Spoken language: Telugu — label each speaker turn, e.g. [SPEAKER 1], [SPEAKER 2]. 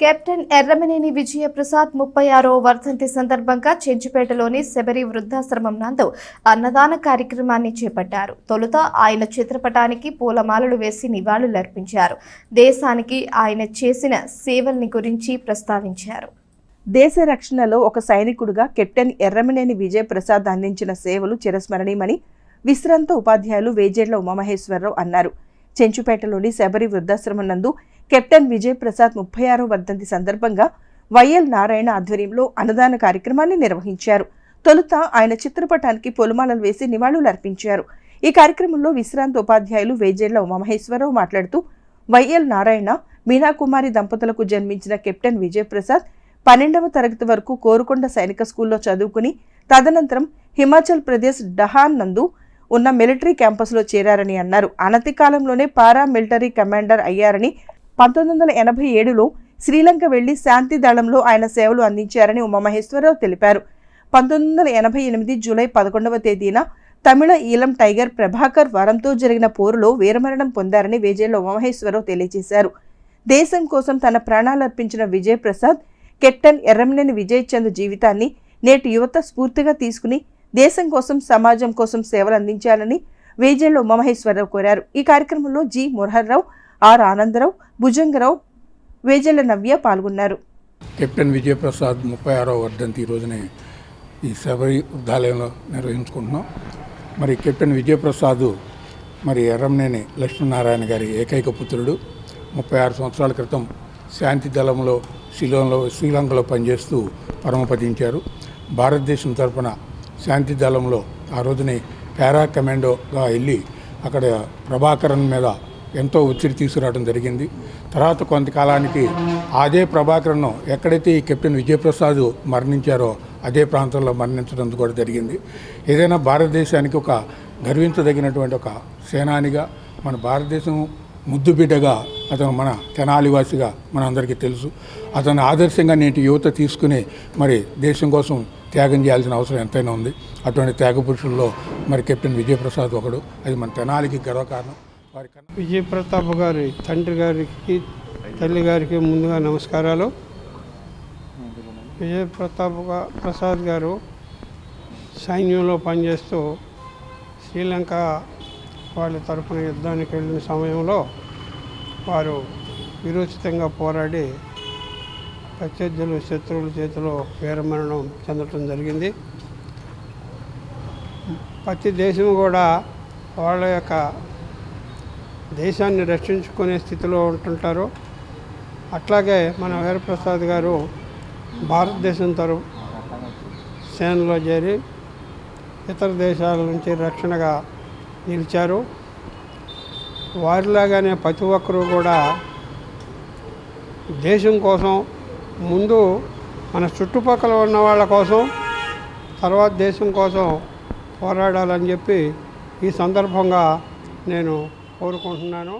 [SPEAKER 1] కెప్టెన్ ఎర్రమనేని విజయప్రసాద్ ముప్పై ఆరో వర్ధంతి సందర్భంగా చెంచుపేటలోని శబరి వృద్ధాశ్రమం నందు అన్నదాన కార్యక్రమాన్ని చేపట్టారు. తొలుత ఆయన చిత్రపటానికి పూలమాలలు వేసి నివాళులర్పించారు. దేశానికి ఆయన చేసిన సేవల్ని గురించి ప్రస్తావించారు.
[SPEAKER 2] దేశ రక్షణలో ఒక సైనికుడుగా కెప్టెన్ ఎర్రమనేని విజయప్రసాద్ అందించిన సేవలు చిరస్మరణీయమని విశ్రాంత ఉపాధ్యాయులు వేజేళ్ళ ఉమామహేశ్వరరావు అన్నారు. చెంచుపేటలోని శబరి వృద్ధాశ్రమం నందు కెప్టెన్ విజయప్రసాద్ ముప్పై ఆరో వర్ధంతి సందర్భంగా వైఎల్ నారాయణ ఆధ్వర్యంలో అన్నదాన కార్యక్రమాన్ని నిర్వహించారు. తొలుత ఆయన చిత్రపటానికి పొలమాలలు వేసి నివాళులర్పించారు ఈ కార్యక్రమంలో విశ్రాంత ఉపాధ్యాయులు వేజేళ్ళ ఉమామహేశ్వరరావు మాట్లాడుతూ వైఎల్ నారాయణ మీనాకుమారి దంపతులకు జన్మించిన కెప్టెన్ విజయప్రసాద్ పన్నెండవ తరగతి వరకు కోరుకొండ సైనిక స్కూల్లో చదువుకుని తదనంతరం హిమాచల్ ప్రదేశ్ డహాన్ నందు ఉన్న మిలిటరీ క్యాంపస్లో చేరారని అన్నారు. అనతి కాలంలోనే పారా మిలిటరీ కమాండర్ అయ్యారని పంతొమ్మిది వందల ఎనభై ఏడులో శ్రీలంక వెళ్ళి శాంతి దళంలో ఆయన సేవలు అందించారని ఉమామహేశ్వరరావు తెలిపారు. పంతొమ్మిది వందల ఎనభై ఎనిమిది జూలై పదకొండవ తేదీన తమిళ ఈలం టైగర్ ప్రభాకర్ వరంతో జరిగిన పోరులో వీరమరణం పొందారని వేజేళ్ళ ఉమామహేశ్వరరావు తెలియజేశారు. దేశం కోసం తన ప్రాణాలర్పించిన విజయప్రసాద్ కెప్టెన్ ఎర్రమనేని విజయ్ చంద్ జీవితాన్ని నేటి యువత స్ఫూర్తిగా తీసుకుని దేశం కోసం సమాజం కోసం సేవలు అందించాలని వేజేళ్ళ ఉమామహేశ్వరరావు కోరారు. ఈ కార్యక్రమంలో జి మురహర్రావు ఆర్ ఆనందరావు భుజంగరావు వేజల నవ్య పాల్గొన్నారు.
[SPEAKER 3] కెప్టెన్ విజయప్రసాద్ ముప్పై ఆరో వర్ధంతి ఈ ఈ శబరి వృద్ధాలయంలో నిర్వహించుకుంటున్నాం. మరి కెప్టెన్ విజయప్రసాద్ మరి ఎర్రంనేని లక్ష్మీనారాయణ గారి ఏకైక పుత్రుడు. ముప్పై ఆరు సంవత్సరాల క్రితం శాంతి దళంలో శిలంలో శ్రీలంకలో పనిచేస్తూ పరమపదించారు. భారతదేశం తరపున శాంతి దళంలో ఆ రోజునే పారా కమాండోగా వెళ్ళి అక్కడ ప్రభాకరన్ మీద ఎంతో ఒత్తిడి తీసుకురావడం జరిగింది. తర్వాత కొంతకాలానికి అదే ప్రభాకరను ఎక్కడైతే ఈ కెప్టెన్ విజయప్రసాద్ మరణించారో అదే ప్రాంతంలో మరణించడం కూడా జరిగింది. ఏదైనా భారతదేశానికి ఒక గర్వించదగినటువంటి ఒక సేనానిగా మన భారతదేశం ముద్దుబిడ్డగా అతను మన తెనాలివాసిగా మనందరికీ తెలుసు. అతను ఆదర్శంగా నేటి యువత తీసుకుని మరి దేశం కోసం త్యాగం చేయాల్సిన అవసరం ఎంతైనా ఉంది. అటువంటి త్యాగ పురుషుల్లో మరి కెప్టెన్ విజయప్రసాద్ ఒకడు. అది మన తెనాలికి గర్వకారణం.
[SPEAKER 4] విజయ ప్రతాప్ గారి తండ్రి గారికి తల్లి గారికి ముందుగా నమస్కారాలు. విజయ ప్రతాప్ ప్రసాద్ గారు సైన్యంలో పనిచేస్తూ శ్రీలంక వాళ్ళ తరఫున యుద్ధానికి వెళ్ళిన సమయంలో వారు విరోచితంగా పోరాడి ప్రత్యర్థులు శత్రువుల చేతిలో వీరమరణం చెందటం జరిగింది. ప్రతి దేశం కూడా వాళ్ళ యొక్క దేశాన్ని రక్షించుకునే స్థితిలో ఉంటుంటారు అట్లాగే మన వీరప్రసాద్ గారు భారతదేశం తరఫు సేనలో చేరి ఇతర దేశాల నుంచి రక్షణగా నిలిచారు. వారిలాగానే ప్రతి ఒక్కరూ కూడా దేశం కోసం ముందు మన చుట్టుపక్కల ఉన్న వాళ్ళ కోసం తర్వాత దేశం కోసం పోరాడాలని చెప్పి ఈ సందర్భంగా నేను కోరుకుంటున్నాను.